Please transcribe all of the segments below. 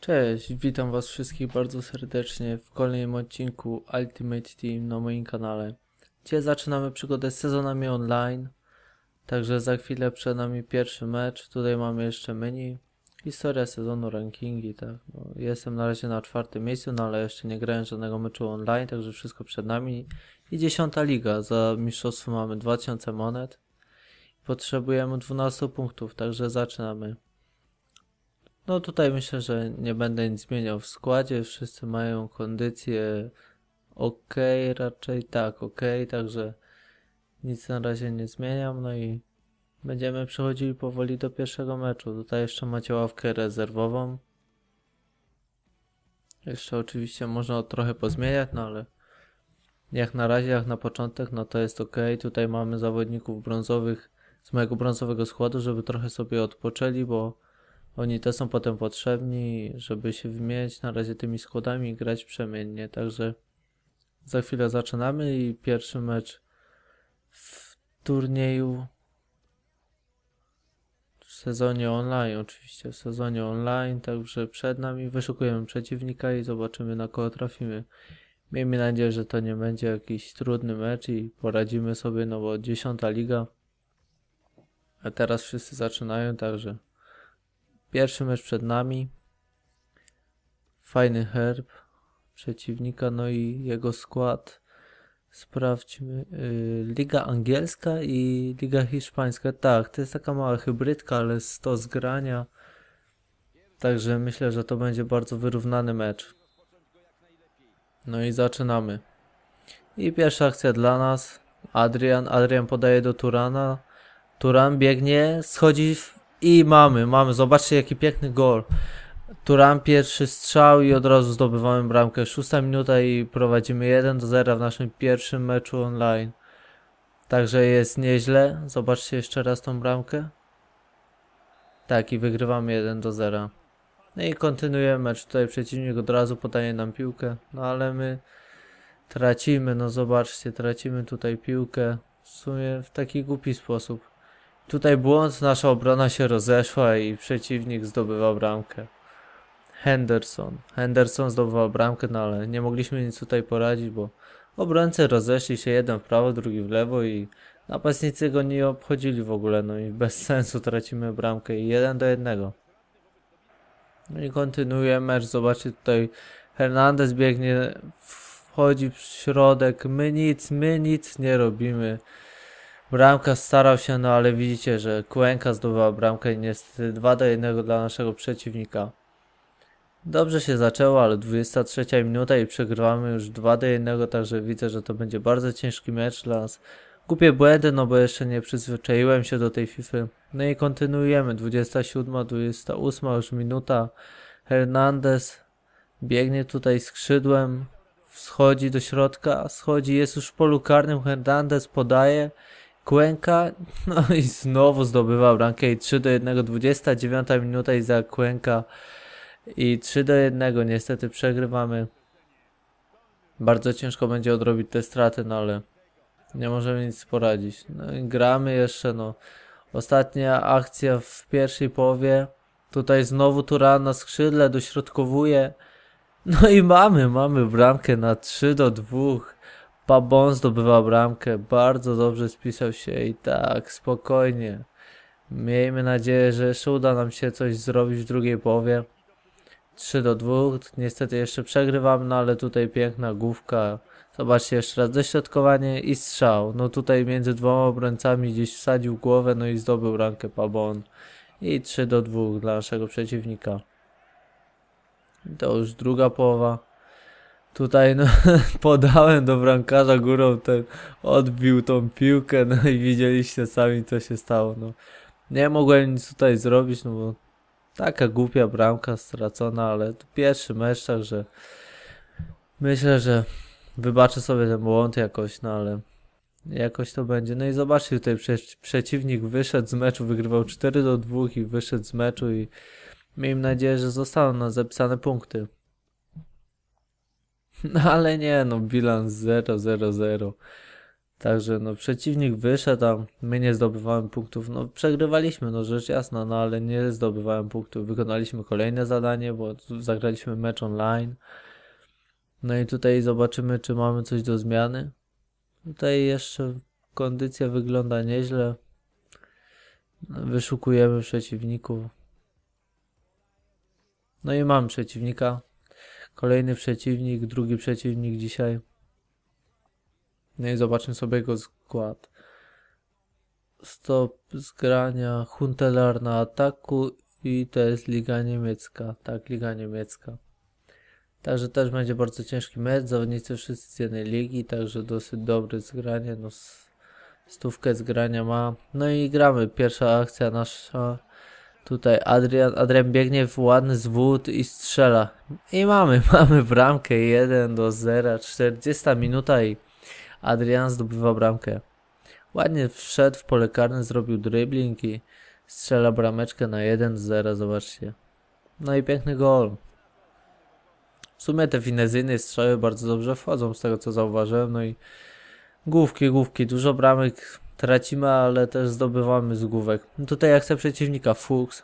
Cześć, witam was wszystkich bardzo serdecznie w kolejnym odcinku Ultimate Team na moim kanale. Dzisiaj zaczynamy przygodę z sezonami online, także za chwilę przed nami pierwszy mecz. Tutaj mamy jeszcze menu, historia sezonu, rankingi, tak. No, jestem na razie na czwartym miejscu, no ale jeszcze nie grałem żadnego meczu online, także wszystko przed nami. I dziesiąta liga, za mistrzostwo mamy 2000 monet. Potrzebujemy 12 punktów, także zaczynamy. No tutaj myślę, że nie będę nic zmieniał w składzie. Wszyscy mają kondycję ok, raczej tak, ok, także nic na razie nie zmieniam. No i będziemy przechodzili powoli do pierwszego meczu. Tutaj jeszcze macie ławkę rezerwową. Jeszcze oczywiście można trochę pozmieniać, no ale jak na razie, jak na początek, no to jest ok. Tutaj mamy zawodników brązowych z mojego brązowego składu, żeby trochę sobie odpoczęli, bo oni też są potem potrzebni, żeby się wymieniać na razie tymi składami i grać przemiennie. Także za chwilę zaczynamy i pierwszy mecz w turnieju w sezonie online, oczywiście w sezonie online, także przed nami wyszukujemy przeciwnika i zobaczymy na kogo trafimy. Miejmy nadzieję, że to nie będzie jakiś trudny mecz i poradzimy sobie, no bo dziesiąta liga. A teraz wszyscy zaczynają, także Pierwszy mecz przed nami. Fajny herb przeciwnika, no i jego skład. Sprawdźmy. Yy, Liga angielska i Liga hiszpańska. Tak, to jest taka mała hybrydka, ale 100 zgrania. Także myślę, że to będzie bardzo wyrównany mecz. No i zaczynamy. I pierwsza akcja dla nas. Adrian, Adrian podaje do Turana. Turan biegnie, schodzi i mamy, mamy. Zobaczcie jaki piękny gol. Turam pierwszy strzał i od razu zdobywamy bramkę. Szósta minuta i prowadzimy 1 do 0 w naszym pierwszym meczu online. Także jest nieźle. Zobaczcie jeszcze raz tą bramkę. Tak i wygrywamy 1 do 0. No i kontynuujemy mecz. Tutaj przeciwnik od razu podaje nam piłkę. No ale my tracimy, no zobaczcie, tracimy tutaj piłkę. W sumie w taki głupi sposób. Tutaj błąd, nasza obrona się rozeszła i przeciwnik zdobywał bramkę. Henderson. Henderson zdobywał bramkę, no ale nie mogliśmy nic tutaj poradzić, bo obrońcy rozeszli się jeden w prawo, drugi w lewo i napastnicy go nie obchodzili w ogóle, no i bez sensu tracimy bramkę i jeden do jednego. No i kontynuuje mecz, zobaczcie tutaj Hernandez biegnie, wchodzi w środek, my nic, my nic nie robimy. Bramka starał się, no ale widzicie, że Kuenka zdobyła bramkę i niestety 2 do 1 dla naszego przeciwnika. Dobrze się zaczęło, ale 23 minuta i przegrywamy już 2 do 1, także widzę, że to będzie bardzo ciężki mecz dla nas. Głupie błędy, no bo jeszcze nie przyzwyczaiłem się do tej FIFA. No i kontynuujemy. 27, 28 już minuta. Hernandez biegnie tutaj skrzydłem, schodzi do środka, schodzi, jest już w polu karnym. Hernandez podaje Kłęka, no i znowu zdobywa bramkę i 3 do 1, 29 minuta i za Kłęka i 3 do 1, niestety przegrywamy. Bardzo ciężko będzie odrobić te straty, no ale nie możemy nic poradzić. No i gramy jeszcze, no. Ostatnia akcja w pierwszej połowie. Tutaj znowu Turan na skrzydle dośrodkowuje. No i mamy, mamy bramkę na 3 do 2. Pabon zdobywa bramkę, bardzo dobrze spisał się i tak, spokojnie. Miejmy nadzieję, że jeszcze uda nam się coś zrobić w drugiej połowie. 3 do 2, niestety jeszcze przegrywam, no ale tutaj piękna główka. Zobaczcie jeszcze raz, dośrodkowanie i strzał. No tutaj między dwoma obrońcami gdzieś wsadził głowę, no i zdobył rankę Pabon. I 3 do 2 dla naszego przeciwnika. To już druga połowa. Tutaj no, podałem do bramkarza górą, ten odbił tą piłkę, no i widzieliście sami co się stało. No. Nie mogłem nic tutaj zrobić, no bo taka głupia bramka stracona, ale to pierwszy mecz, także myślę, że wybaczę sobie ten błąd jakoś, no ale jakoś to będzie. No i zobaczcie, tutaj prze przeciwnik wyszedł z meczu, wygrywał 4 do 2 i wyszedł z meczu i miejmy nadzieję, że zostaną na zapisane punkty. No ale nie, no bilans 0, 0, 0. Także no przeciwnik wyszedł, a my nie zdobywałem punktów. No przegrywaliśmy, no rzecz jasna, no ale nie zdobywałem punktów. Wykonaliśmy kolejne zadanie, bo zagraliśmy mecz online. No i tutaj zobaczymy, czy mamy coś do zmiany. Tutaj jeszcze kondycja wygląda nieźle. Wyszukujemy przeciwników. No i mam przeciwnika. Kolejny przeciwnik, drugi przeciwnik dzisiaj. No i zobaczmy sobie jego skład. Stop zgrania, Huntelar na ataku i to jest Liga Niemiecka. Tak, Liga Niemiecka. Także też będzie bardzo ciężki mecz. Zawodnicy wszyscy z jednej ligi, także dosyć dobre zgranie. No, stówkę zgrania ma. No i gramy. Pierwsza akcja nasza. Tutaj Adrian, Adrian biegnie w ładny zwód i strzela. I mamy, mamy bramkę 1 do 0. 40 minuta i Adrian zdobywa bramkę. Ładnie wszedł w pole karne, zrobił dribbling i strzela brameczkę na 1-0, zobaczcie. No i piękny gol. W sumie te finezyjne strzały bardzo dobrze wchodzą, z tego co zauważyłem, no i główki, główki, dużo bramek tracimy, ale też zdobywamy z główek. No tutaj chcę przeciwnika, Fuchs.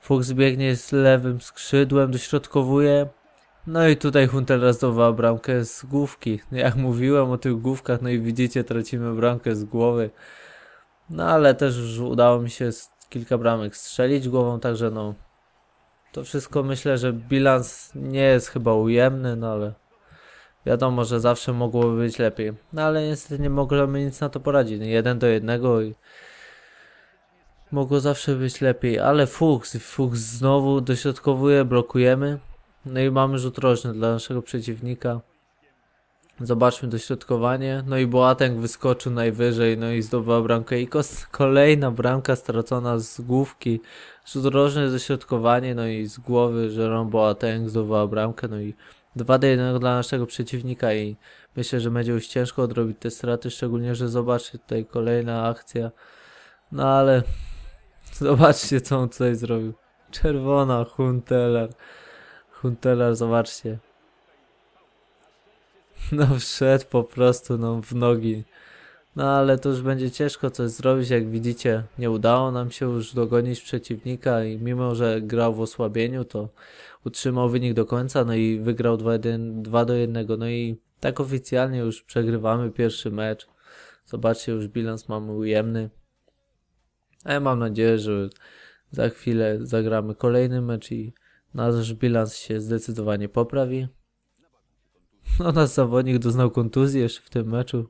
Fuchs biegnie z lewym skrzydłem, dośrodkowuje, no i tutaj Hunter zdobywa bramkę z główki. Jak mówiłem o tych główkach, no i widzicie, tracimy bramkę z głowy. No ale też już udało mi się kilka bramek strzelić głową, także no to wszystko myślę, że bilans nie jest chyba ujemny, no ale wiadomo, że zawsze mogłoby być lepiej. No ale niestety nie możemy nic na to poradzić. Jeden do jednego i mogło zawsze być lepiej, ale Fuchs, Fuchs znowu dośrodkowuje, blokujemy. No i mamy rzut rożny dla naszego przeciwnika. Zobaczmy dośrodkowanie. No i Boateng wyskoczył najwyżej, no i zdobyła bramkę. I kolejna bramka stracona z główki. Rzut rożny, dośrodkowanie, no i z głowy Jerome Boateng zdobyła bramkę. No i 2 do 1 dla naszego przeciwnika i myślę, że będzie już ciężko odrobić te straty, szczególnie, że zobaczcie tutaj kolejna akcja. No ale zobaczcie, co on tutaj zrobił. Czerwona Hunteler. Huntelar, zobaczcie. No wszedł po prostu no, w nogi. No ale to już będzie ciężko coś zrobić, jak widzicie nie udało nam się już dogonić przeciwnika i mimo, że grał w osłabieniu, to utrzymał wynik do końca, no i wygrał 2, 1, 2 do 1, no i tak oficjalnie już przegrywamy pierwszy mecz. Zobaczcie, już bilans mamy ujemny. A ja mam nadzieję, że za chwilę zagramy kolejny mecz i Nasz bilans się zdecydowanie poprawi. No, nasz zawodnik doznał kontuzji jeszcze w tym meczu.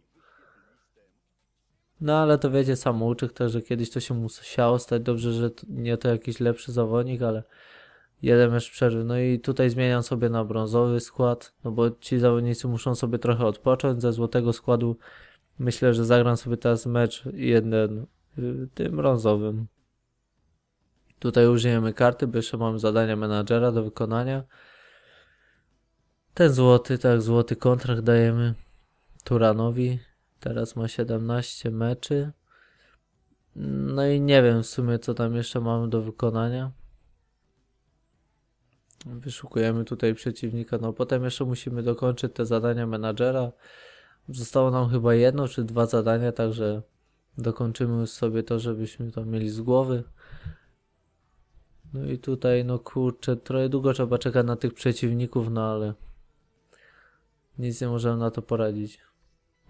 No, ale to wiecie, samouczek też, że kiedyś to się musiało stać. Dobrze, że nie to jakiś lepszy zawodnik, ale jeden mecz przerwy. No i tutaj zmieniam sobie na brązowy skład, no bo ci zawodnicy muszą sobie trochę odpocząć ze złotego składu. Myślę, że zagram sobie teraz mecz jeden y, tym brązowym. Tutaj użyjemy karty, bo jeszcze mamy zadania menadżera do wykonania. Ten złoty, tak, złoty kontrakt dajemy Turanowi. Teraz ma 17 meczy. No i nie wiem w sumie co tam jeszcze mamy do wykonania. Wyszukujemy tutaj przeciwnika. No potem jeszcze musimy dokończyć te zadania menadżera. Zostało nam chyba jedno czy dwa zadania, także dokończymy już sobie to, żebyśmy to mieli z głowy. No i tutaj, no kurczę, trochę długo trzeba czekać na tych przeciwników, no ale nic nie możemy na to poradzić.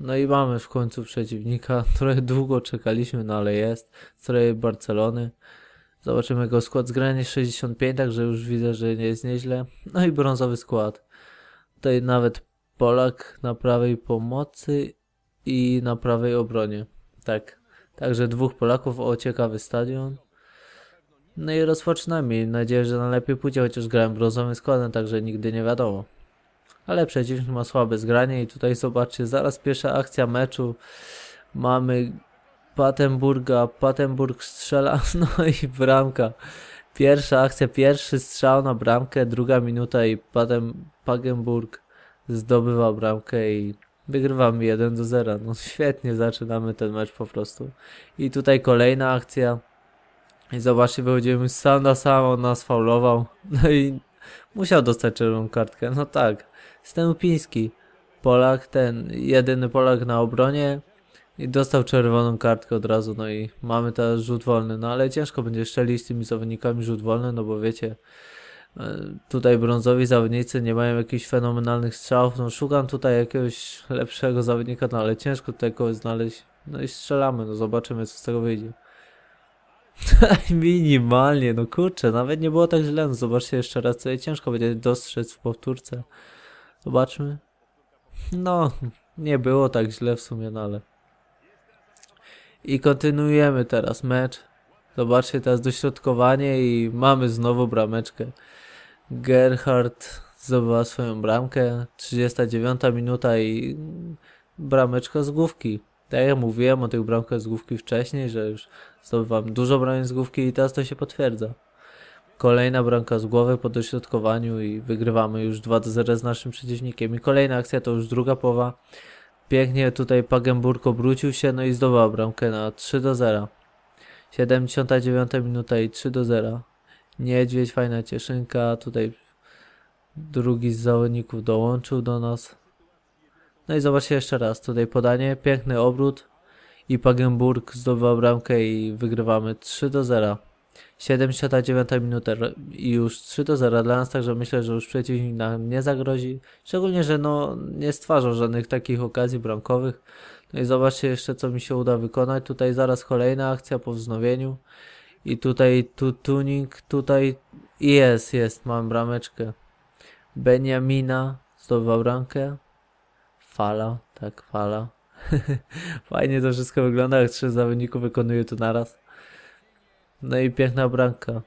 No i mamy w końcu przeciwnika. Trochę długo czekaliśmy, no ale jest. Trochę Barcelony. Zobaczymy jego skład. Zgranie 65, także już widzę, że nie jest nieźle. No i brązowy skład. Tutaj nawet Polak na prawej pomocy i na prawej obronie. Tak. Także dwóch Polaków. O, ciekawy stadion. No i rozpoczynamy. Mam nadzieję, że najlepiej pójdzie, chociaż grałem brązowym składem, także nigdy nie wiadomo. Ale przeciwnik ma słabe zgranie i tutaj zobaczcie, zaraz pierwsza akcja meczu. Mamy Patenburga, Patenburg strzela, no i bramka. Pierwsza akcja, pierwszy strzał na bramkę, druga minuta i Patem, Pagenburg zdobywa bramkę i wygrywamy 1 do 0. No świetnie zaczynamy ten mecz po prostu. I tutaj kolejna akcja. I zobaczcie, wychodzimy sam na sam, on nas faulował. No i musiał dostać czerwoną kartkę. No tak. Stępiński. Polak, ten jedyny Polak na obronie. I dostał czerwoną kartkę od razu, no i mamy teraz rzut wolny. No ale ciężko będzie strzelić z tymi zawodnikami rzut wolny, no bo wiecie, e, tutaj brązowi zawodnicy nie mają jakichś fenomenalnych strzałów. No szukam tutaj jakiegoś lepszego zawodnika, no ale ciężko tutaj kogoś znaleźć. No i strzelamy, no zobaczymy co z tego wyjdzie. Minimalnie, no kurczę, nawet nie było tak źle. No zobaczcie jeszcze raz, tutaj ciężko będzie dostrzec w powtórce. Zobaczmy. No, nie było tak źle w sumie, no ale. I kontynuujemy teraz mecz. Zobaczcie teraz dośrodkowanie i mamy znowu brameczkę. Gerhard zdobyła swoją bramkę. 39 minuta i brameczka z główki. Tak jak mówiłem o tych bramkach z główki wcześniej, że już zdobywam dużo bramek z główki i teraz to się potwierdza. Kolejna bramka z głowy po dośrodkowaniu i wygrywamy już 2 do 0 z naszym przeciwnikiem. I kolejna akcja to już druga połowa. Pięknie tutaj Pagenburg obrócił się, no i zdobyła bramkę na 3 do 0. 79 minuta i 3 do 0. Niedźwiedź, fajna cieszynka. Tutaj drugi z zawodników dołączył do nas. No i zobaczcie jeszcze raz. Tutaj podanie, piękny obrót. I Pagenburg zdobywa bramkę i wygrywamy 3 do 0. 79 minuta i już 3 do 0 dla nas, także myślę, że już przeciwnik nam nie zagrozi. Szczególnie, że no nie stwarzał żadnych takich okazji bramkowych. No i zobaczcie jeszcze co mi się uda wykonać. Tutaj zaraz kolejna akcja po wznowieniu. I tutaj tu tuning, tutaj jest, jest, mam brameczkę. Beniamina zdobywa bramkę. Fala, tak, fala. Fajnie to wszystko wygląda, jak trzech zawodników wykonuje to naraz. No i piękna bramka.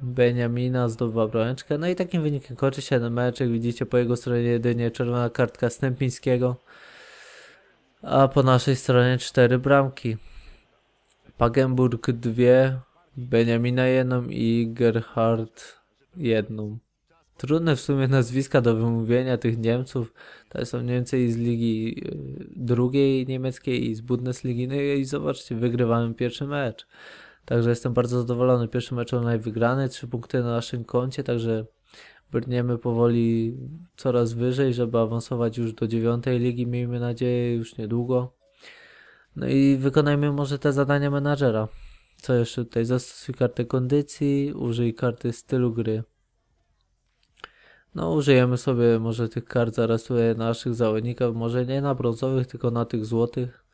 Beniamina zdobywa brameczkę. No i takim wynikiem kończy się ten mecz. Jak widzicie po jego stronie jedynie czerwona kartka Stępińskiego. A po naszej stronie cztery bramki. Pagenburg dwie, Beniamina jedną i Gerhard jedną. Trudne w sumie nazwiska do wymówienia tych Niemców. To są Niemcy z ligi y, drugiej niemieckiej i z Bundesligi. No i zobaczcie, wygrywamy pierwszy mecz. Także jestem bardzo zadowolony. Pierwszy mecz online wygrany, trzy punkty na naszym koncie, także brniemy powoli coraz wyżej, żeby awansować już do dziewiątej ligi, miejmy nadzieję, już niedługo. No i wykonajmy może te zadania menadżera. Co jeszcze tutaj? Zastosuj kartę kondycji, użyj karty stylu gry. No użyjemy sobie może tych kart zaraz tutaj na naszych zawodnikach, może nie na brązowych, tylko na tych złotych.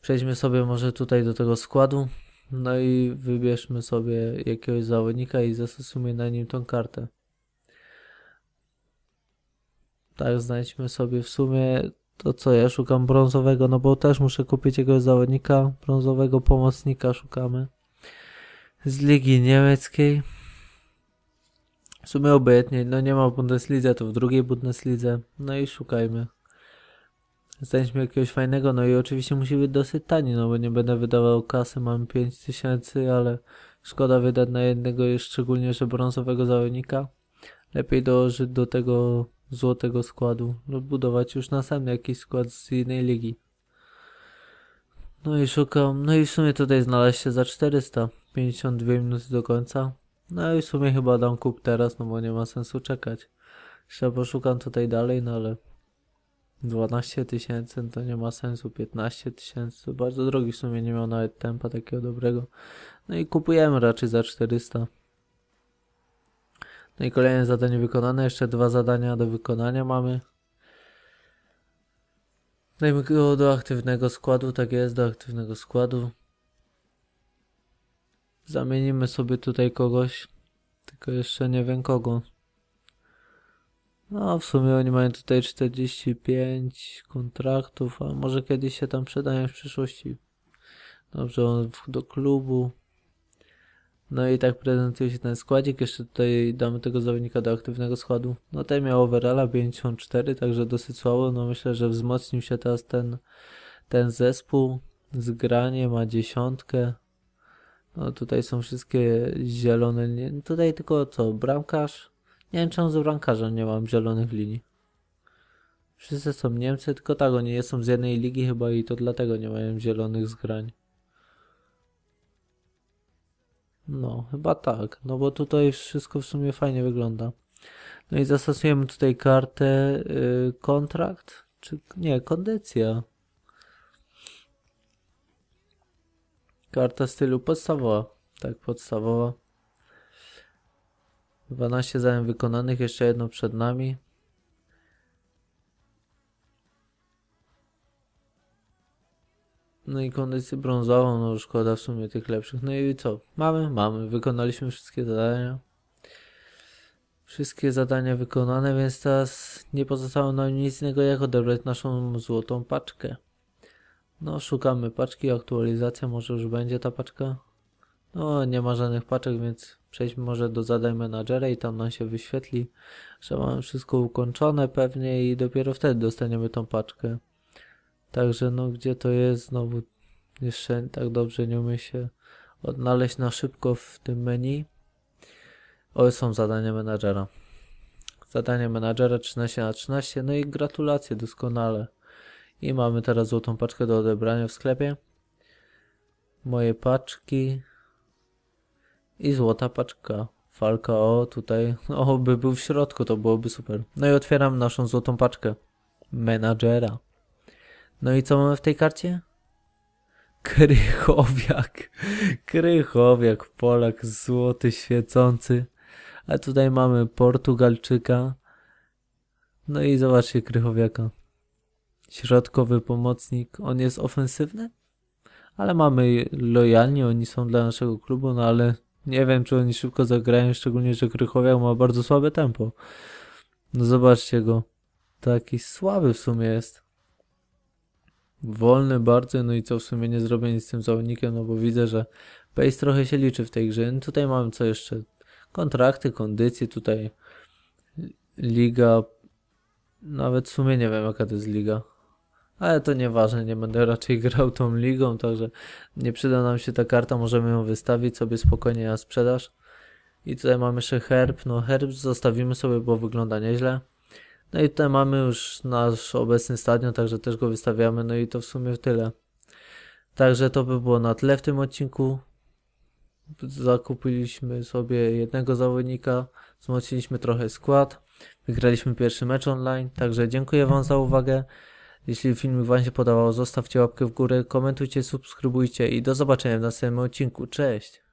Przejdźmy sobie może tutaj do tego składu. No i wybierzmy sobie jakiegoś zawodnika i zastosujmy na nim tą kartę. Tak, znajdźmy sobie w sumie to co ja szukam brązowego, no bo też muszę kupić jakiegoś zawodnika, brązowego pomocnika szukamy. Z ligi niemieckiej. W sumie obojętnie, no nie ma w Bundeslidze, to w drugiej Bundeslidze. No i szukajmy. Znajdźmy jakiegoś fajnego, no i oczywiście musi być dosyć tani, no bo nie będę wydawał kasy, mam 5000, ale szkoda wydać na jednego, szczególnie, że brązowego zawodnika. Lepiej dołożyć do tego złotego składu lub budować już następny jakiś skład z innej ligi. No i szukam, no i w sumie tutaj znaleźć się za 400, 52 minuty do końca. No i w sumie chyba dam kup teraz, no bo nie ma sensu czekać. Jeszcze poszukam tutaj dalej, no ale 12 tysięcy to nie ma sensu, 15 tysięcy, bardzo drogi w sumie, nie miał nawet tempa takiego dobrego. No i kupujemy raczej za 400. No i kolejne zadanie wykonane, jeszcze dwa zadania do wykonania mamy. Dajmy go do aktywnego składu, tak jest, do aktywnego składu. Zamienimy sobie tutaj kogoś, tylko jeszcze nie wiem kogo. No, w sumie oni mają tutaj 45 kontraktów, a może kiedyś się tam przydają w przyszłości. Dobrze, on do klubu. No i tak prezentuje się ten składzik. Jeszcze tutaj damy tego zawodnika do aktywnego składu. No ten miał overalla 54, także dosyć słabo. No myślę, że wzmocnił się teraz ten, ten zespół. Zgranie ma dziesiątkę. No tutaj są wszystkie zielone. Tutaj tylko co? Bramkarz? Nie wiem czemu z bramkarzem nie mam zielonych linii. Wszyscy są Niemcy, tylko tak, oni nie są z jednej ligi chyba i to dlatego nie mają zielonych zgrań. No, chyba tak, no bo tutaj wszystko w sumie fajnie wygląda. No i zastosujemy tutaj kartę yy, kontrakt, czy nie, kondycja. Karta stylu podstawowa. Tak, podstawowa. 12 zadań wykonanych, jeszcze jedno przed nami. No i kondycję brązową, no szkoda w sumie tych lepszych. No i co? Mamy? Mamy. Wykonaliśmy wszystkie zadania. Wszystkie zadania wykonane, więc teraz nie pozostało nam nic innego jak odebrać naszą złotą paczkę. No, szukamy paczki, aktualizacja, może już będzie ta paczka. No, nie ma żadnych paczek, więc przejdźmy może do zadań menadżera i tam nam się wyświetli, że mamy wszystko ukończone pewnie i dopiero wtedy dostaniemy tą paczkę. Także no, gdzie to jest, znowu jeszcze tak dobrze nie umie się odnaleźć na szybko w tym menu. O, są zadania menadżera. Zadanie menadżera 13 na 13, no i gratulacje, doskonale. I mamy teraz złotą paczkę do odebrania w sklepie. Moje paczki. I złota paczka. Falka, o tutaj, o by był w środku, to byłoby super. No i otwieram naszą złotą paczkę. Menadżera. No i co mamy w tej karcie? Krychowiak. Krychowiak, Polak, złoty, świecący. A tutaj mamy Portugalczyka. No i zobaczcie Krychowiaka. Środkowy pomocnik. On jest ofensywny? Ale mamy lojalni, oni są dla naszego klubu, no ale nie wiem, czy oni szybko zagrają, szczególnie, że Krychowiak ma bardzo słabe tempo. No zobaczcie go. Taki słaby w sumie jest. Wolny bardzo, no i co w sumie nie zrobię nic z tym zawodnikiem, no bo widzę, że pace trochę się liczy w tej grze. No tutaj mamy co jeszcze? Kontrakty, kondycje, tutaj liga. Nawet w sumie nie wiem jaka to jest liga. Ale to nieważne, nie będę raczej grał tą ligą, także nie przyda nam się ta karta, możemy ją wystawić sobie spokojnie na sprzedaż. I tutaj mamy jeszcze herb, no herb zostawimy sobie, bo wygląda nieźle. No i tutaj mamy już nasz obecny stadion, także też go wystawiamy, no i to w sumie tyle. Także to by było na tle w tym odcinku. Zakupiliśmy sobie jednego zawodnika, wzmocniliśmy trochę skład, wygraliśmy pierwszy mecz online, także dziękuję Wam za uwagę. Jeśli filmik Wam się podobał, zostawcie łapkę w górę, komentujcie, subskrybujcie i do zobaczenia w następnym odcinku. Cześć!